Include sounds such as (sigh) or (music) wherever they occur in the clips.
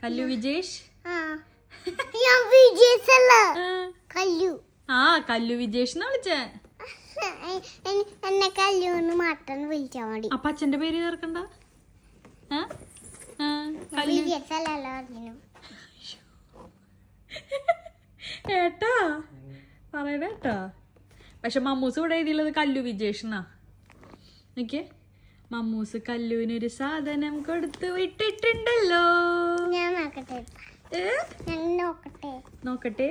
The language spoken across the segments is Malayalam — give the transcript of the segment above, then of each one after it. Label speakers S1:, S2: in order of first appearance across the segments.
S1: കല്ലു വിജേഷ്?
S2: ഞാൻ വിജയിച്ചല്ല
S1: ആ.
S2: കല്ലു.
S1: ആ കല്ലു വിജേഷ് എന്നാ വിളിച്ചേ
S2: എന്നെ കല്ലു എന്ന് മാത്രം വിളിച്ചാൽ മതി.
S1: അപ്പൊ അച്ഛന്റെ പേര് ചേർക്കണ്ട? ഏട്ടാ? പറയണേട്ടാ പക്ഷെ മമ്മൂസ് ഇവിടെ എഴുതിയുള്ളത് കല്ലു വിജേഷനാ നിക്കേ മമ്മൂസ് കല്ലുവിനൊരു സാധനം കൊടുത്തു വിട്ടിട്ടുണ്ടല്ലോ.
S2: ഞാൻ നോക്കട്ടെ? ഞാൻ നോക്കട്ടെ.
S1: നോക്കട്ടെ.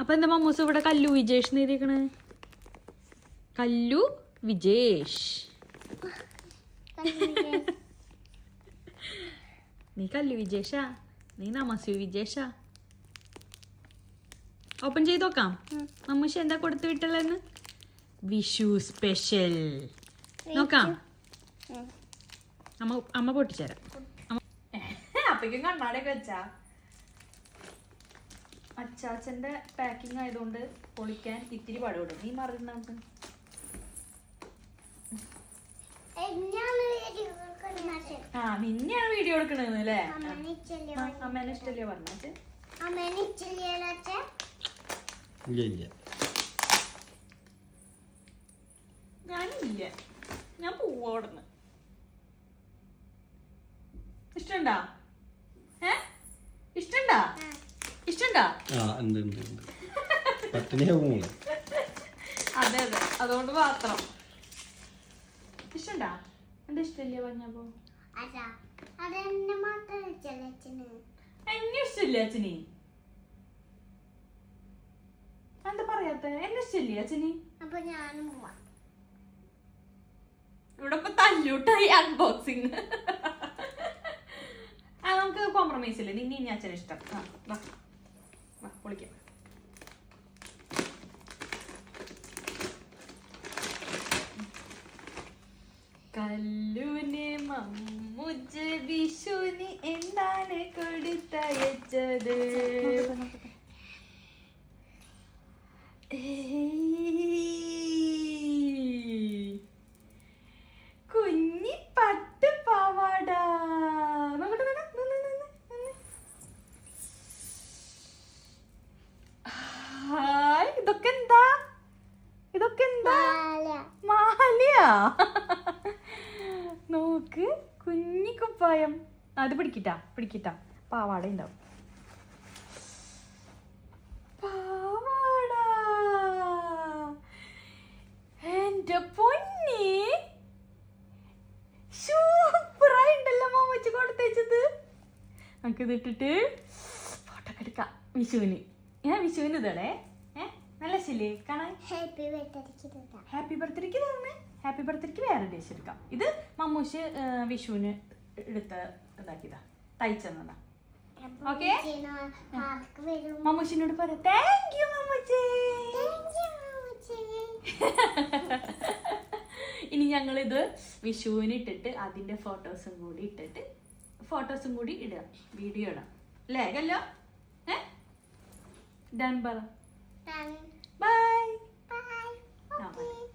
S1: അപ്പൊ എന്താ മമ്മൂസ് ഇവിടെ കല്ലു വിജേഷ് എന്ന് എഴുതിയേക്കണ്? കല്ലു വിജേഷ്. നീ കല്ലു വിജേഷാ? നീ നമസ്യു വിജേഷാ? ഓപ്പൺ ചെയ്ത് നോക്കാം. മമ്മൂഷ എന്താ കൊടുത്തു വിട്ടല്ലെന്ന് വിഷു സ്പെഷ്യൽ. നോക്കാം. അമ്മ അമ്മ പൊട്ടിച്ചേരാം. അപ്പക്കും കണ്ണാടൊക്കെ വെച്ചാ. അച്ചാച്ചന്റെ പാക്കിംഗ് ആയതുകൊണ്ട് പൊളിക്കാൻ ഇത്തിരി പാടുപെടും നീ
S2: വീഡിയോ
S1: ആ നിന്നെയാണ് വീഡിയോ എടുക്കണെന്ന് അല്ലേ?
S2: അമ്മേനെ
S1: ഇഷ്ടല്ലേ പറഞ്ഞത് ഞാനില്ല. ഞാൻ പോവാ ഇഷ്ടണ്ടാ ഏ ഇഷ്ടണ്ടാ ഇഷ്ടണ്ടാ
S3: ആ ഉണ്ട് ഉണ്ട് ഉണ്ട്. പട്ടിണിയാവും മോളെ
S1: അതെ അതെ. അതുകൊണ്ട് മാത്രം. ഇഷ്ടണ്ടാ? എന്താ ഇഷ്ടല്ലേ പറഞ്ഞപ്പോ?
S2: അതാ. അതെന്നെ മാത്രം ഇച്ചല്ലേ അച്ഛന്.
S1: എന്നെ ഇഷ്ടല്ലേ അച്ഛനി? എന്താ പറയാത്ത? എന്നെ ഇഷ്ടല്ലേ അച്ഛനി?
S2: അപ്പൊ ഞാനും പോവാം.
S1: ഇവിടെ ഇപ്പൊ തല്ലൂട്ടായി അൺബോക്സിങ് ആ നമുക്ക് കോംപ്രമൈസ് ഇല്ലേ? നിന്നെ ഇനി അച്ഛന് ഇഷ്ടം. ആ പൊളിക്കാം. കല്ലുനെ മമ്മുജ വിഷുനി എന്താണ് കൊടുത്തയച്ചത്? ഏയ്. കുഞ്ഞി പട്ട് പാവാട നോക്കട്ടെ നോക്കട്ടെ. നിന്ന്, നിന്ന്, നിന്ന്. ഹായ് ഇതൊക്കെ എന്താ ഇതൊക്കെ എന്താ
S2: മാല.
S1: മാലയാ? നോക്ക് കുഞ്ഞി കുപ്പായം. അത് പിടിക്കിട്ടാ പിടിക്കിട്ടാ. പാവാട ഉണ്ടാവും. പാവാട. പൊന്നി. ഇട്ടിട്ട് ഫോട്ടോ എടുക്കാം. വിഷുവിന്. ഞാൻ വിഷുവിന് ഇതടേ നല്ല ശരിയല്ലേ കാണാൻ?
S2: ഹാപ്പി ബർത്ത്ഡേ
S1: ഹാപ്പി ബർത്ത്ഡേക്ക് തന്നെ ഹാപ്പി ബർത്ത്ഡേക്ക് വേറെ ഡേസ് എടുക്കാം. ഇത് മമ്മൂശ് വിഷുവിന് എടുത്ത് ഇതാക്കിയതാ തയ്ച്ചെന്നതാ. ഓക്കെ മമ്മൂശിനോട് പറ താങ്ക് യു മമ്മൂച്ചി.
S2: Thank you, അമ്മച്ചി. (laughs)
S1: ഇനി ഞങ്ങൾ ഇത് വിഷുവിന് ഇട്ടിട്ട് അതിന്റെ ഫോട്ടോസും കൂടി ഇട്ടിട്ട് ഫോട്ടോസും കൂടി ഇടാം വീഡിയോ ഇടാം. അല്ലേ അല്ലോ ഏ? ഡൺ പറ.
S2: Done. Bye.
S1: Bye.
S2: Okay.